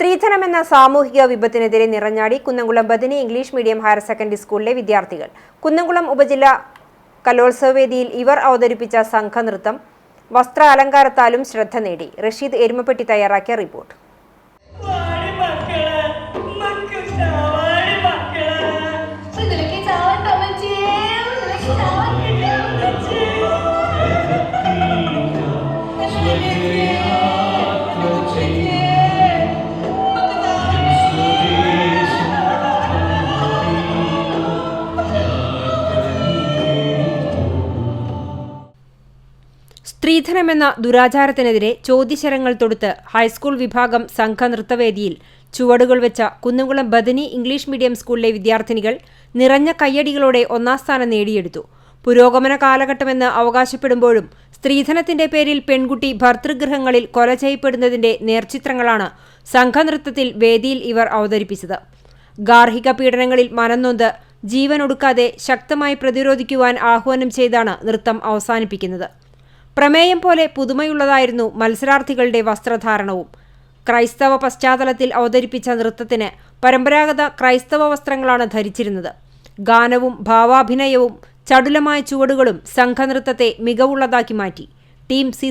സ്ത്രീധനം എന്ന സാമൂഹിക വിപത്തിനെതിരെ നിറഞ്ഞാടി കുന്നംകുളം ബദിനി ഇംഗ്ലീഷ് മീഡിയം ഹയർ സെക്കൻഡറി സ്കൂളിലെ വിദ്യാർത്ഥികൾ. കുന്നംകുളം ഉപജില്ല കലോത്സവ വേദിയിൽ ഇവർ അവതരിപ്പിച്ച സംഘനൃത്തം വസ്ത്ര അലങ്കാരത്താലും ശ്രദ്ധ നേടി. റഷീദ് എരുമപ്പെട്ടി തയ്യാറാക്കിയ റിപ്പോർട്ട്. വാടി സ്ത്രീധനമെന്ന ദുരാചാരത്തിനെതിരെ ചോദ്യശരങ്ങൾ തൊടുത്ത് ഹൈസ്കൂൾ വിഭാഗം സംഘ നൃത്തവേദിയിൽ ചുവടുകൾ വെച്ച കുന്നംകുളം ബദനി ഇംഗ്ലീഷ് മീഡിയം സ്കൂളിലെ വിദ്യാർത്ഥിനികൾ നിറഞ്ഞ കയ്യടികളോടെ ഒന്നാം സ്ഥാനം നേടിയെടുത്തു. പുരോഗമന കാലഘട്ടമെന്ന് അവകാശപ്പെടുമ്പോഴും സ്ത്രീധനത്തിന്റെ പേരിൽ പെൺകുട്ടി ഭർതൃഗൃഹങ്ങളിൽ കൊല ചെയ്യപ്പെടുന്നതിന്റെ നേർചിത്രങ്ങളാണ് സംഘനൃത്തത്തിൽ വേദിയിൽ ഇവർ അവതരിപ്പിച്ചത്. ഗാർഹിക പീഡനങ്ങളിൽ മനംനൊന്ത് ജീവനൊടുക്കാതെ ശക്തമായി പ്രതിരോധിക്കുവാൻ ആഹ്വാനം ചെയ്താണ് നൃത്തം അവസാനിപ്പിക്കുന്നത്. പ്രമേയം പോലെ പുതുമയുള്ളതായിരുന്നു മത്സരാർത്ഥികളുടെ വസ്ത്രധാരണവും. ക്രൈസ്തവ പശ്ചാത്തലത്തിൽ അവതരിപ്പിച്ച നൃത്തത്തിന് പരമ്പരാഗത ക്രൈസ്തവ വസ്ത്രങ്ങളാണ് ധരിച്ചിരുന്നത്. ഗാനവും ഭാവാഭിനയവും ചടുലമായ ചുവടുകളും സംഘനൃത്തത്തെ മികവുള്ളതാക്കി മാറ്റി. Team C